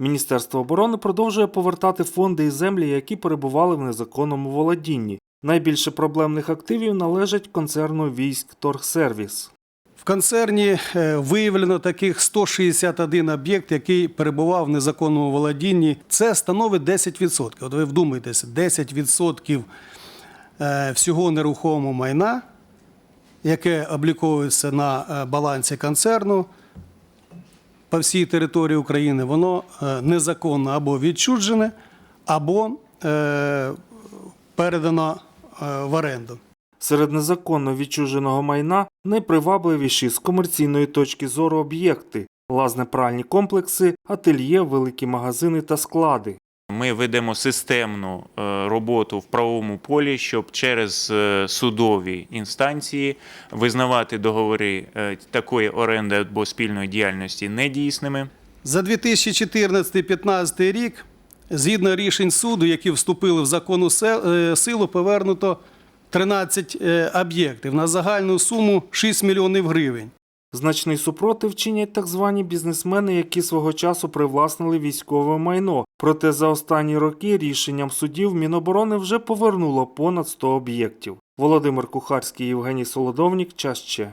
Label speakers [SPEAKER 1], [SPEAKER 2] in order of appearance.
[SPEAKER 1] Міністерство оборони продовжує повертати фонди і землі, які перебували в незаконному володінні. Найбільше проблемних активів належать концерну військ Торгсервіс.
[SPEAKER 2] В концерні е, виявлено таких 161 об'єкт, який перебував в незаконному володінні. Це становить 10%. От ви вдумайтеся, 10% е, всього нерухомого майна, яке обліковується на е, балансі концерну по всій території України, воно е, незаконно або відчуджене, або е, передано е, в оренду.
[SPEAKER 1] Серед незаконно відчуженого майна найпривабливіші з комерційної точки зору об'єкти лазне-пральні комплекси, ательє, великі магазини та склади.
[SPEAKER 3] Ми ведемо системну е, роботу в правовому полі, щоб через е, судові інстанції визнавати договори е, такої оренди або спільної діяльності недійсними.
[SPEAKER 2] За 2014-2015 рік, згідно рішень суду, які вступили в законну силу, повернуто 13 е, об'єктів на загальну суму 6 мільйонів гривень.
[SPEAKER 1] Значний супротив чинять так звані бізнесмени, які свого часу привласнили військове майно. Проте за останні роки рішенням судів Міноборони вже повернуло понад 100 об'єктів. Володимир Кухарський, Євгеній Солодовнік. Час ще.